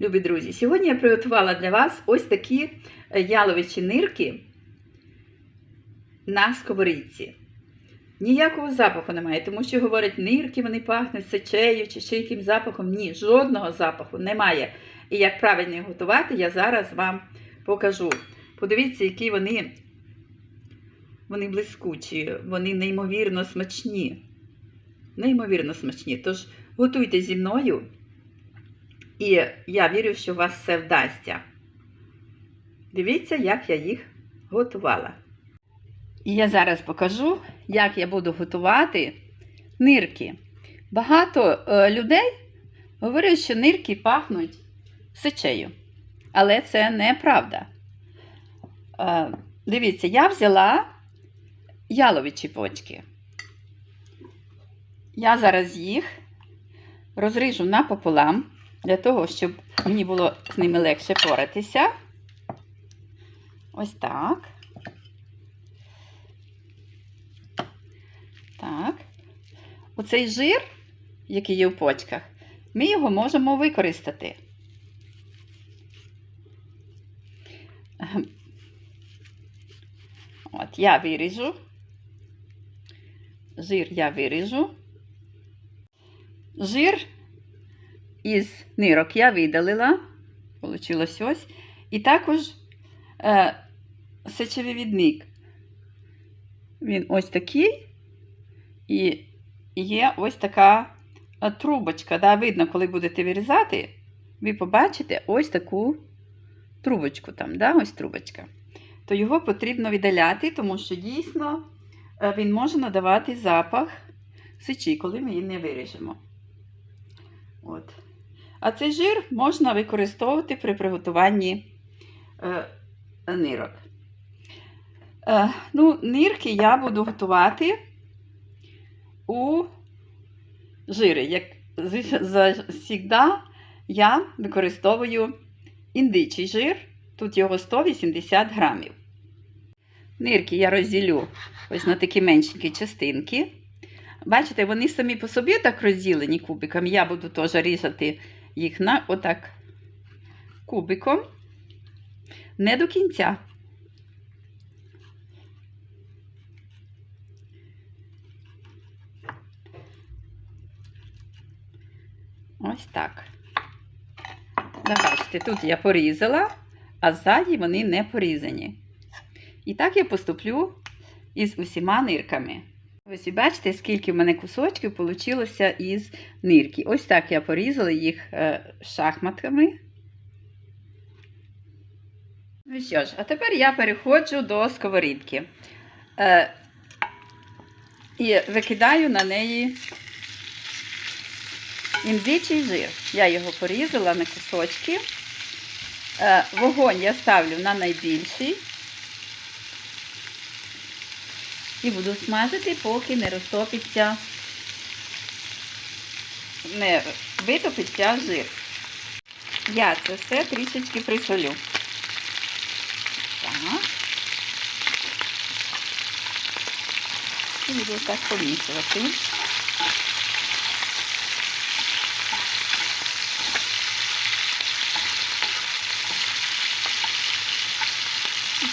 Любі друзі, сьогодні я приготувала для вас ось такі е, яловичі нирки на сковорідці. Ніякого запаху немає, тому що говорять, нирки вони пахнуть сечею чи ще яким запахом. Ні, жодного запаху немає. І як правильно їх готувати, я зараз вам покажу. Подивіться, які вони, вони блискучі, вони неймовірно смачні. Неймовірно смачні. Тож готуйте зі мною. І я вірю, що у вас все вдасться. Дивіться, як я їх готувала. І я зараз покажу, як я буду готувати нирки. Багато е, людей говорять, що нирки пахнуть сечею. Але це неправда. Е, дивіться, я взяла яловичі почки. Я зараз їх розріжу напополам, для того, щоб мені було з ними легше поратися. Ось так. Так. Оцей жир, який є в почках, ми його можемо використати. От, я виріжу. Жир я виріжу. Жир із нирок я видалила. Получилось ось. І також е, сечевивідник. Він ось такий. І є ось така е, трубочка. Да? Видно, коли будете вирізати, ви побачите ось таку трубочку там, да? ось трубочка. То його потрібно віддаляти, тому що дійсно е, він може надавати запах сечі, коли ми її не виріжемо. От. А цей жир можна використовувати при приготуванні е, нирок. Е, ну, Нирки я буду готувати у жири. Як завжди, я використовую індичий жир, тут його 180 грамів. Нирки я розділю ось на такі меншенькі частинки. Бачите, вони самі по собі так розділені кубиком. Я буду теж різати їх на отак кубиком. Не до кінця. Ось так. Бачите, тут я порізала, а ззаді вони не порізані. І так я поступлю із усіма нирками. Ось і бачите, скільки в мене кусочків вийшло із нирки. Ось так я порізала їх е, шахматками. Ну що ж, а тепер я переходжу до сковорідки. Е, і викидаю на неї індичий жир. Я його порізала на кусочки. Е, вогонь я ставлю на найбільший. І буду смажити, поки не розтопиться, не витопиться жир. Я це все трішечки присолю. Так. І буду так помішувати.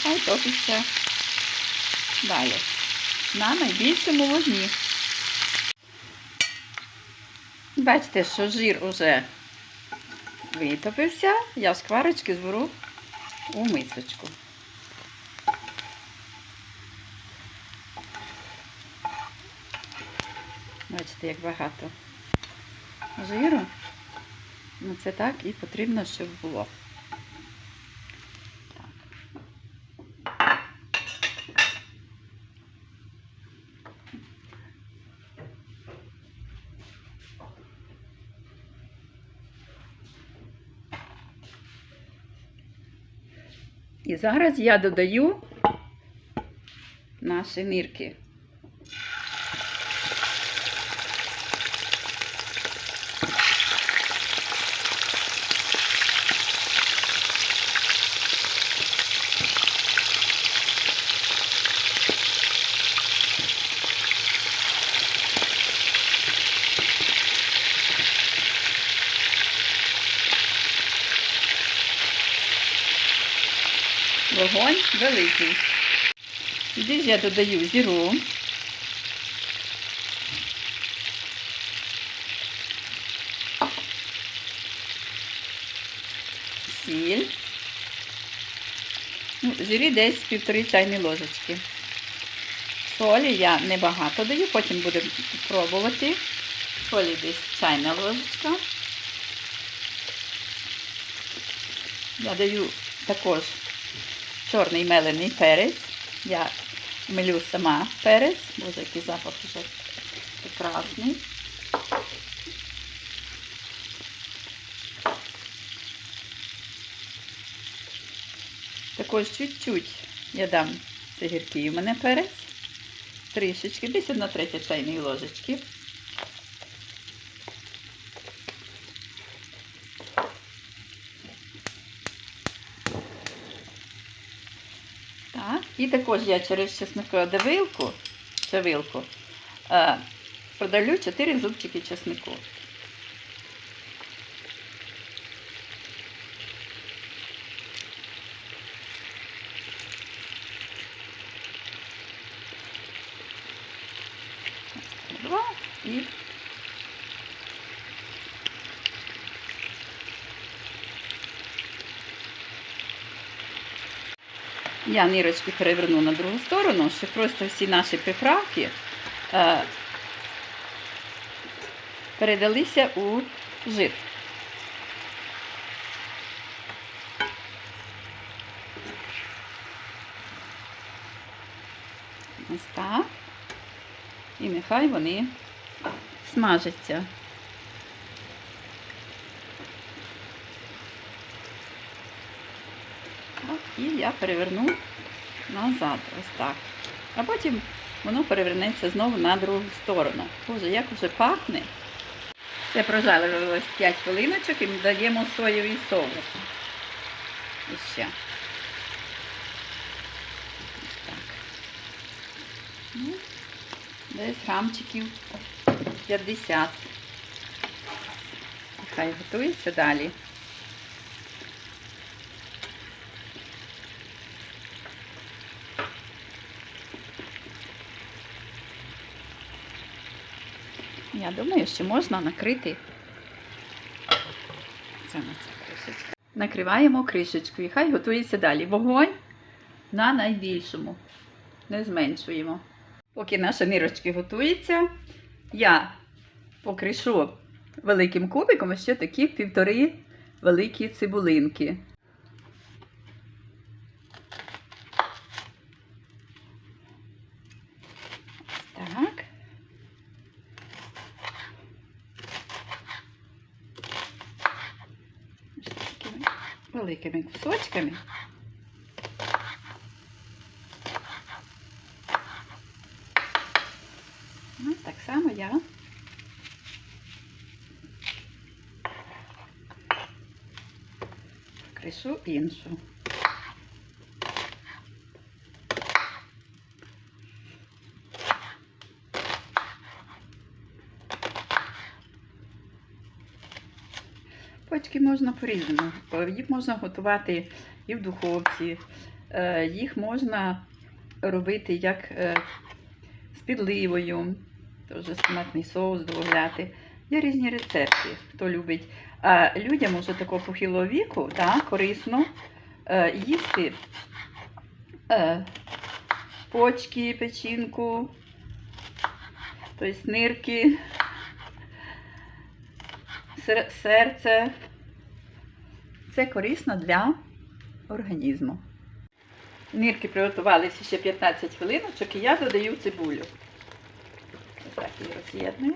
Хай топиться далі на найбільшому вогні. Бачите, що жир уже витопився, я шкварочки зберу у мисочку. Бачите, як багато жиру. Ну, це так і потрібно, щоб було. І зараз я додаю наші нирки. Вогонь великий. Сюди я додаю зіру. Сіль. Ну, зірі десь півтори чайні ложечки. Солі я небагато даю, потім будемо пробувати. Солі десь чайна ложечка. Я даю також чорний мелений перець. Я мелю сама перець. Боже, який запах вже прекрасний. Також чуть-чуть я дам це гіркий у мене перець. Трішечки, десь одна третя чайної ложечки. Так, і також я через чесникодавилку, чавилку, е, продавлю 4 зубчики чеснику. Два і Я нирочки переверну на другу сторону, щоб просто всі наші приправки е, передалися у жир. Ось так. І нехай вони смажаться. І я переверну назад, ось так. А потім воно перевернеться знову на другу сторону. Боже, як вже пахне. Це прожарилось 5 хвилиночок і ми даємо соєвий соус. І ще. Ось так. Ну, десь грамчиків 50. Хай готується далі. Я думаю, що можна накрити це на це кришечку. Накриваємо кришечку і хай готується далі. Вогонь на найбільшому. Не зменшуємо. Поки наші нирочки готуються, я покришу великим кубиком ще такі півтори великі цибулинки. великими кусочками. Ну, так само я кришу іншу. Почки можна по-різному. Їх можна готувати і в духовці, е, їх можна робити як е, з підливою, теж томатний соус додати. Є різні рецепти, хто любить. А людям уже такого похилого віку да, корисно е, їсти почки, печінку, тобто нирки, серце. Це корисно для організму. Нирки приготувалися ще 15 хвилиночок і я додаю цибулю. Ось так її роз'єдную.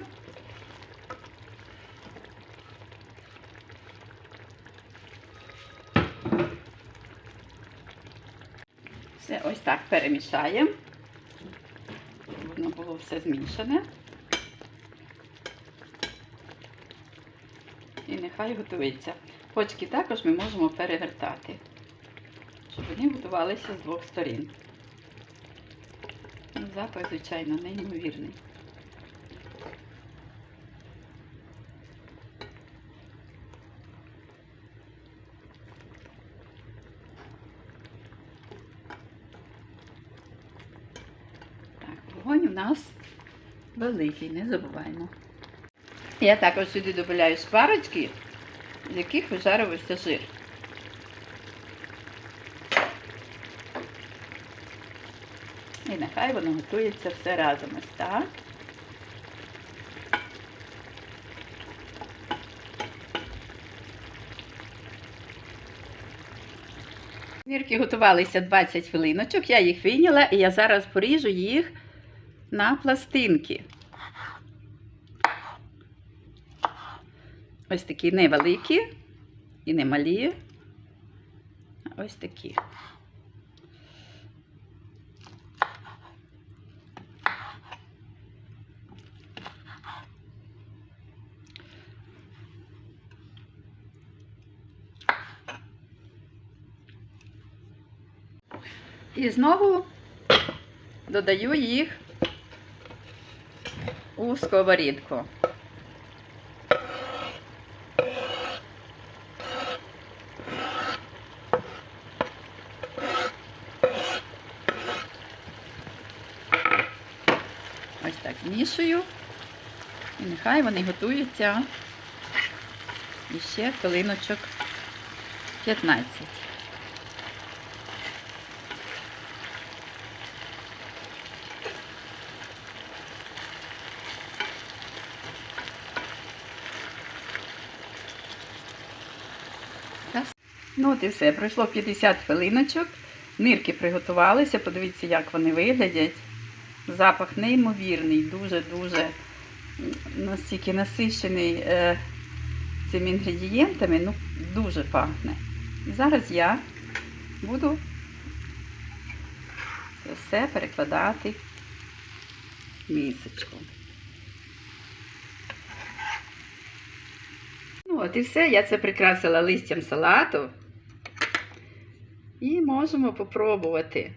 Все ось так перемішаємо. Воно було все змішане. І нехай готується. Бочки також ми можемо перевертати, щоб вони готувалися з двох сторін. Запах, звичайно, неймовірний. Так, Вогонь у нас великий, не забуваємо. Я також сюди додаю шпарочки з яких вижарювався жир. І нехай воно готується все разом ось так. Нірки готувалися 20 хвилиночок, я їх вийняла і я зараз поріжу їх на пластинки. Ось такі невеликі і не малі. а Ось такі. І знову додаю їх у сковорідку. Ось так. І нехай вони готуються іще хвилиночок 15. Ну от і все. Пройшло 50 хвилиночок. Нирки приготувалися. Подивіться, як вони виглядять. Запах неймовірний, дуже-дуже настільки насичений е, цими інгредієнтами, ну, дуже пахне. І зараз я буду це все перекладати в місочку. Ну, от і все. Я це прикрасила листям салату. І можемо попробувати.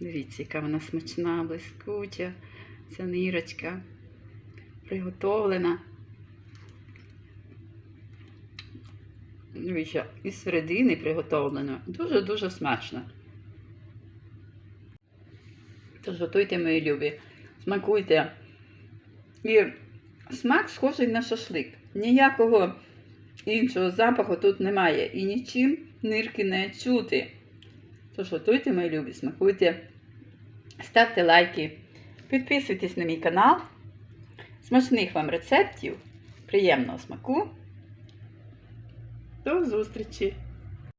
Дивіться, яка вона смачна, блискуча. Ця нирочка приготовлена. Дивіться, із середини приготовлена. Дуже-дуже смачно. Тож готуйте, мої любі, смакуйте. І смак схожий на шашлик. Ніякого іншого запаху тут немає. І нічим нирки не чути. Тож готуйте, мої любі, смакуйте, ставте лайки, підписуйтесь на мій канал. Смачних вам рецептів, приємного смаку. До зустрічі!